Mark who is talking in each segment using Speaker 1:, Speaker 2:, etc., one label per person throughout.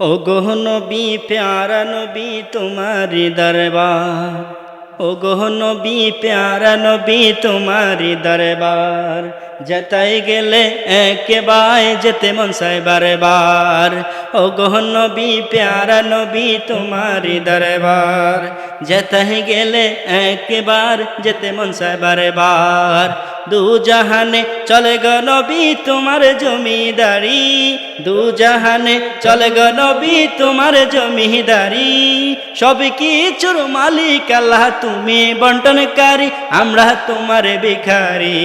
Speaker 1: ও গোহ নবী, প্যারা নবী, তোমারি দরবার। ও গোহ নবী, প্যারা নবী, তোমারি দরবার। যেতাই গেলে একেবারে যেতে মন সাই বারবার। ও গোহ নবী, প্যারা নবী, তোমারি দরবার। যেতাই গেলে একবার যেতে মন সাই বারবার। দু জাহানে চলে গ তোমার জমিদারি। দু জাহানে চলে গ তোমার জমিদারি। সব কিছুর মালিক আল্লাহ, তুমি বন্টনকারী, আমরা তোমার ভিখারি।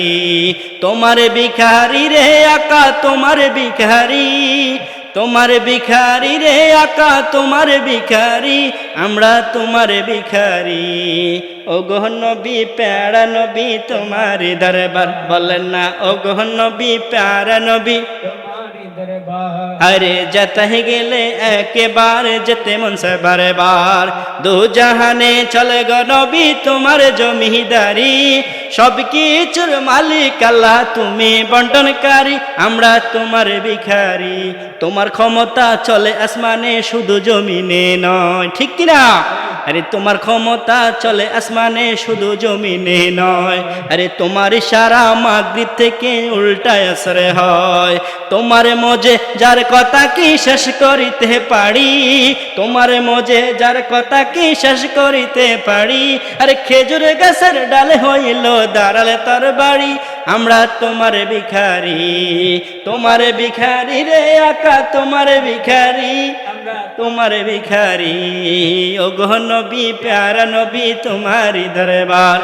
Speaker 1: তোমার ভিখারি রে আকা, তোমার ভিখারি। তোমার ভিখারি রে আকা, তোমার ভিখারি, আমরা তোমার ভিখারি। ও নবী, প্যারা নবী, তোমার দরবার বলেন না। ও নবী, প্যারা নবী, আরে যেতে গেলে একবার যেতে মন সে বারে বার দু জাহানে চলে গো নবী, তোমার জমিদারি সব কিছুর মালিক আল্লাহ, তুমি বন্টনকারী, আমরা তোমার ভিখারি। তোমার ক্ষমতা চলে আসমানে, শুধু জমিনে নয়। ঠিক কিনা আরে তোমার ক্ষমতা চলে আসমানে, শুধু জমিনে নয়। আরে তোমার সারা মাগরিব থেকে উল্টায় আসরে হয়। তোমার মজে যার কথা কি শেষ করিতে পারি? তোমার মজে যার কথা কি শেষ করিতে পারি? আরে খেজুর গাছের ডালে হইল দাঁড়ালে তার বাড়ি। আমরা তোমার ভিখারি তোমার ভিখারি রে আকা, তোমার ভিখারি, আমরা তোমার ভিখারি। ও নবী, প্যারা নবী, তোমারি দরবার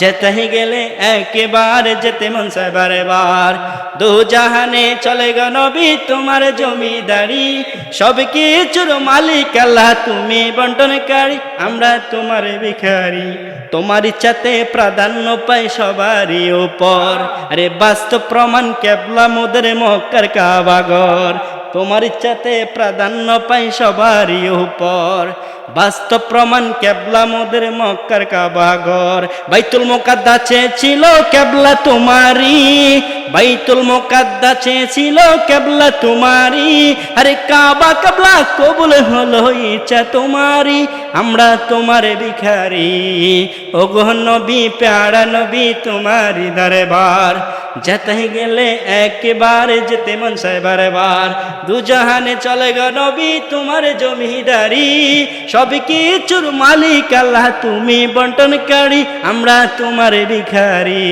Speaker 1: যেতে গেলে একেবারে যেতে মন বার দু জাহানে চলে গ নবী, তোমার জমিদারি সব কিছুর মালিক আল্লাহ, তুমি বন্টনকারী, আমরা তোমার ভিখারি। তোমার ইচ্ছাতে প্রাধান্য পাই সবারই উপর। আরে বাস্তব প্রমাণ কেবলা মোদের মক্কার কাবাগর তোমার ইচ্ছাতে প্রাধান্য পাই সবারই উপর। বাস্তব প্রমাণ কেবলা মোদের মক্কার কাবাগর। বাইতুল মোকাদ্দা ছিল কেবলা তোমারি বাইতুল মোকাদ্দা ছিল কেবলা তোমারি আরে কাবা কেবলা কবুল হলো ইচ্ছা তোমারি আমরা তোমার ভিখারি। ও নবী, প্যারা নবী তোমারি দরবার। যেতে গেলে একবার যেতে মন সাহেবার বার দু জাহানে চলে গ নবী তোমার জমিদারি সব কিছুর মালিক আল্লাহ তুমি বন্টনকারী আমরা তোমার ভিখারি